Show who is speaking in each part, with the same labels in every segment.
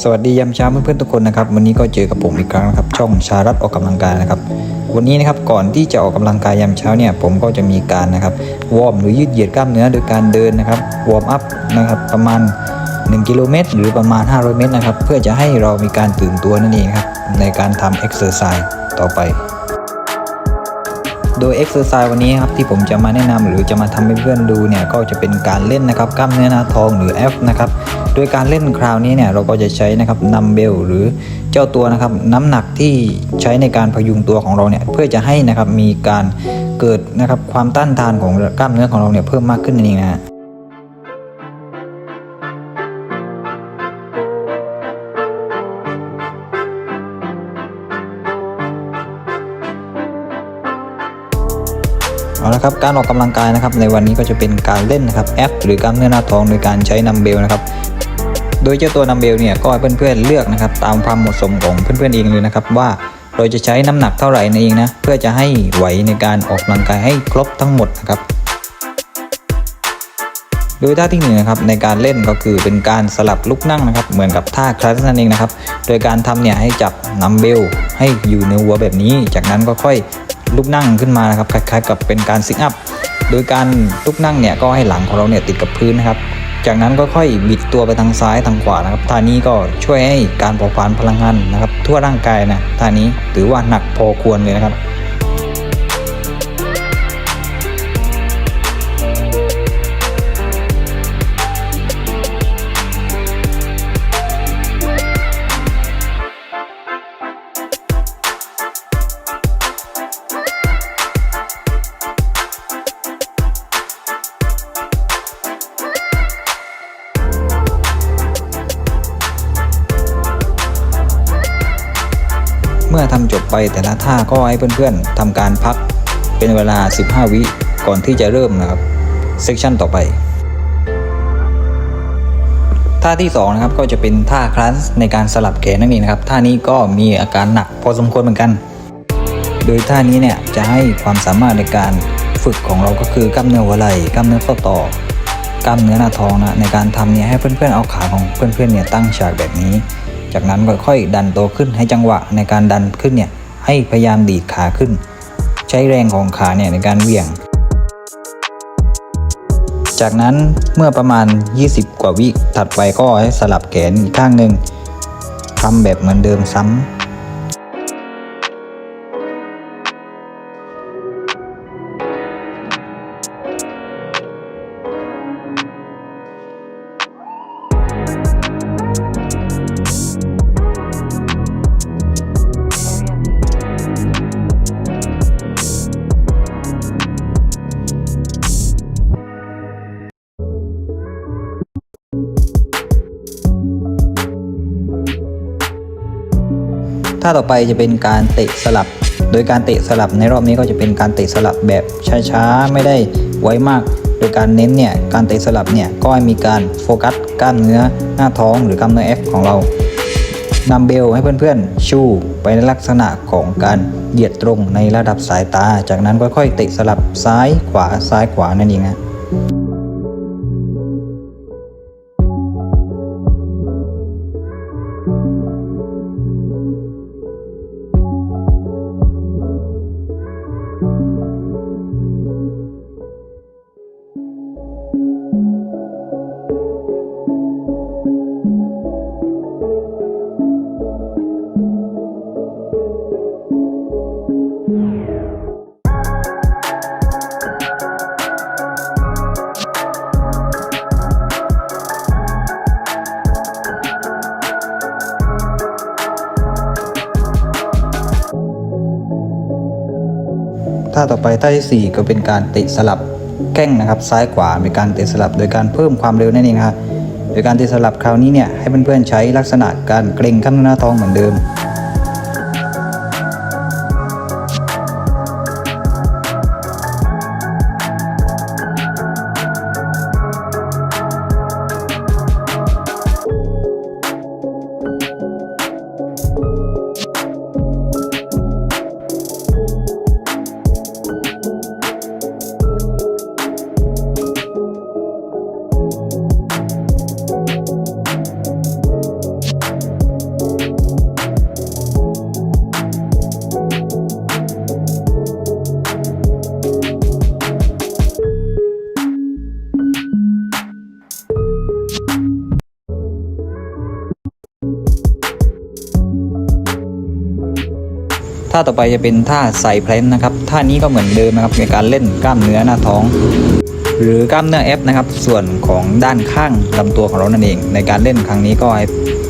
Speaker 1: สวัสดียามเช้าเพื่อนๆทุกคนนะครับวันนี้ก็เจอกับผมอีกครั้งนะครับช่องชารัตออกกำลังกายนะครับ วันนี้นะครับก่อนที่จะออกกำลังกายยามเช้าเนี่ยผมก็จะมีการนะครับวอร์มหรือยืดเหยียดกล้ามเนื้อโดยการเดินนะครับวอร์มอัพนะครับประมาณ 1 กิโลเมตร หรือประมาณ 500 เมตรนะครับเพื่อจะให้เรามีการตื่นตัวนั่นเองครับในการทำเอ็กซ์เซอร์ไซส์ต่อไปโดยเอ็กซ์เซอร์ไซส์วันนี้ครับที่ผมจะมาแนะนำหรือจะมาทำให้เพื่อนดูเนี่ยก็จะเป็นการเล่นนะครับกล้ามเนื้อหน้าท้องหรือ F นะครับ โดยการเล่นคราวนี้เนี่ยเราก็จะใช้นะครับนัมเบลหรือเจ้าตัวนะครับน้ำหนักที่ใช้ในการพยุงตัวของเราเนี่ยเพื่อจะให้นะครับมีการเกิดนะครับความต้านทานของกล้ามเนื้อของเราเนี่ยเพิ่มมากขึ้นนั่นเองนะฮะเอาละครับการออกกำลังกายนะครับในวันนี้ก็จะเป็นการเล่นนะครับแอปหรือกล้ามเนื้อหน้าท้องโดยการใช้นัมเบลนะครับ โดยเจ้าตัวนัมเบลเนี่ยก็ให้เพื่อนๆเลือกนะครับตามความเหมาะสมของเพื่อนๆเองเลยนะครับว่าเราจะใช้น้ำหนักเท่าไหร่นั่นเองนะเพื่อจะให้ไหวในการออกกำลังกายให้ครบทั้งหมดนะครับโดยท่าที่หนึ่งนะครับในการเล่นก็คือเป็นการสลับลุกนั่งนะครับ เหมือนกับท่าคลาสนั่นเองนะครับ โดยการทำเนี่ยให้จับนัมเบลให้อยู่ในหัวแบบนี้ จากนั้นก็ค่อยลุกนั่งขึ้นมานะครับคล้ายๆ กับเป็นการซิทอัพโดยการลุกนั่งเนี่ยก็ให้หลังของเราเนี่ยติดกับพื้นนะครับ จากนั้นก็ค่อยบิดตัวไปทางซ้ายทางขวานะครับท่านี้ก็ช่วยให้การเผาผลาญพลังงานนะครับ ทั่วร่างกายนะท่านี้ถือว่าหนักพอควรเลยนะครับ เมื่อทำจบไปแต่ละท่าก็ให้เพื่อนๆทำการพักเป็นเวลา 15 วิก่อนที่จะเริ่มนะครับเซสชันต่อไป ท่าที่2นะครับก็จะเป็นท่าคลาสในการสลับแขนนั่นเองนะครับท่านี้ก็มีอาการหนักพอสมควรเหมือนกัน โดยท่านี้เนี่ยจะให้ความสามารถในการฝึกของเราก็คือกล้ามเนื้อหัวไหล่กล้ามเนื้อข้อต่อกล้ามเนื้อหน้าท้องนะในการทำเนี่ยให้เพื่อนๆเอาขาของเพื่อนๆเนี่ยตั้งฉากแบบนี้ จากนั้นค่อยๆดันตัวขึ้นให้จังหวะในการดันขึ้นเนี่ยให้พยายามดีดขาขึ้น ใช้แรงของขาเนี่ยในการเหวี่ยง จากนั้นเมื่อประมาณ 20 กว่าวิถัดไปก็ให้สลับแขนอีกข้างหนึ่งทำแบบเหมือนเดิมซ้ำ ท่าต่อไปจะเป็นการเตะสลับ โดยการเตะสลับในรอบนี้ก็จะเป็นการเตะสลับแบบช้าๆ ไม่ได้ไวมาก โดยการเน้นเนี่ยการเตะสลับเนี่ยก็ให้มีการโฟกัสกล้ามเนื้อหน้าท้องหรือกล้ามเนื้อ F ของเรานำเบลให้เพื่อนๆ ชูไปในลักษณะของการเหยียดตรงในระดับสายตา จากนั้นค่อยๆเตะสลับซ้ายขวาซ้ายขวานั่นเองนะ ท่าต่อไปท่าที่4ก็เป็นการเตะสลับแข้งนะครับ ซ้ายขวาเป็นการเตะสลับ โดยการเพิ่มความเร็วนั่นเองครับโดยการเตะสลับคราวนี้เนี่ยให้เพื่อนๆใช้ลักษณะการเกรงกล้ามเนื้อหน้าท้องเหมือนเดิม ท่าต่อไปจะเป็นท่าใส่แพลนนะครับท่านี้ก็เหมือนเดิมนะครับในการเล่นกล้ามเนื้อหน้าท้อง หรือกล้ามเนื้อ F นะครับส่วนของด้านข้างลำตัวของเรานั่นเอง ในการเล่นครั้งนี้ก็ให้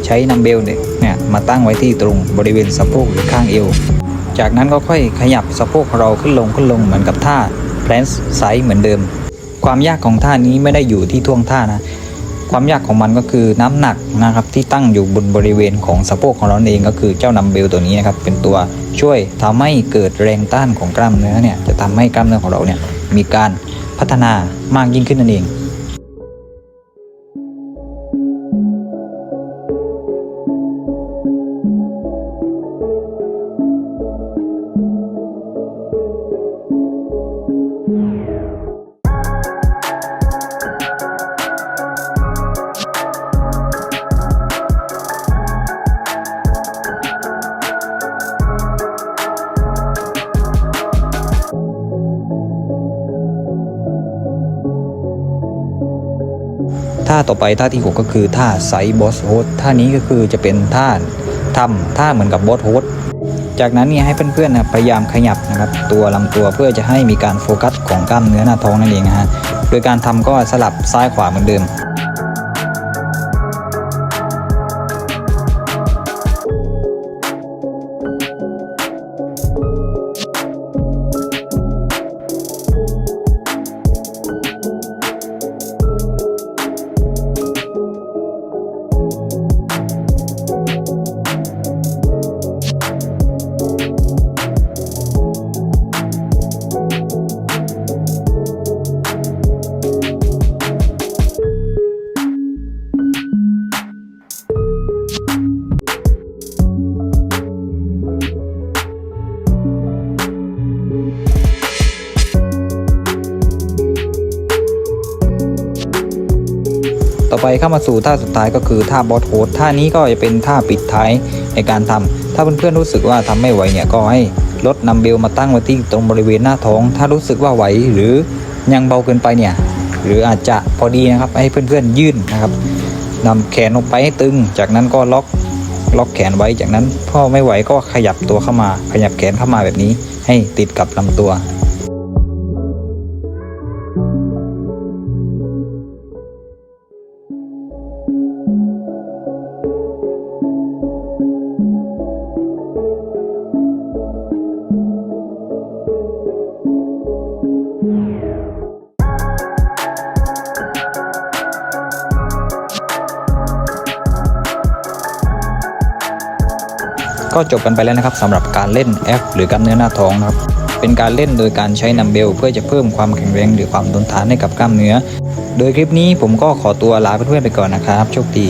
Speaker 1: ใช้นัมเบลเนี่ยมาตั้งไว้ที่ตรงบริเวณสะโพกหรือข้างเอวจากนั้นก็ค่อยขยับสะโพกเราขึ้นลงขึ้นลงเหมือนกับท่าแพลนไซส์เหมือนเดิม ความยากของท่านี้ไม่ได้อยู่ที่ท่วงท่านะ ความยากของมันก็คือน้ำหนักนะครับที่ตั้งอยู่บนบริเวณของสะโพกของเราเองก็คือเจ้านัมเบลตัวนี้นะครับเป็นตัวช่วยทำให้เกิดแรงต้านของกล้ามเนื้อเนี่ยจะทำให้กล้ามเนื้อของเราเนี่ยมีการพัฒนามากยิ่งขึ้นนั่นเอง ท่าต่อไปท่าที่ 6 ก็คือท่าไซบอสโฮสท่านี้ก็คือจะเป็นท่าทำท่าเหมือนกับบอสโฮสจากนั้นเนี่ยให้เพื่อนๆนะพยายามขยับนะครับตัวลำตัวเพื่อจะให้มีการโฟกัสของกล้ามเนื้อหน้าท้องนั่นเองนะฮะโดยการทำก็สลับซ้ายขวาเหมือนเดิม ต่อไปเข้ามาสู่ท่าสุดท้ายก็คือท่าบอสโฮสท่านี้ก็จะเป็นท่าปิดท้ายในการทำถ้าเพื่อนๆรู้สึกว่าทำไม่ไหวเนี่ยก็ให้ลดนัมเบลมาตั้งไว้ที่ตรงบริเวณหน้าท้อง ถ้ารู้สึกว่าไหวหรือยังเบาเกินไปเนี่ยหรืออาจจะพอดีนะครับให้เพื่อนๆยื่นนะครับนำแขนลงไปให้ตึง จากนั้นก็ล็อกล็อกแขนไว้จากนั้นพ่อไม่ไหวก็ขยับตัวเข้ามา ขยับแขนเข้ามาแบบนี้ ให้ติดกับลำตัว ก็จบกันไปแล้วนะครับสำหรับการเล่นแอฟหรือกล้ามเนื้อหน้าท้องนะครับเป็นการเล่นโดยการใช้นัมเบลเพื่อจะเพิ่มความแข็งแรงหรือความทนทานให้กับกล้ามเนื้อ โดยคลิปนี้ผมก็ขอตัวลาเพื่อนๆไปก่อนนะครับโชคดี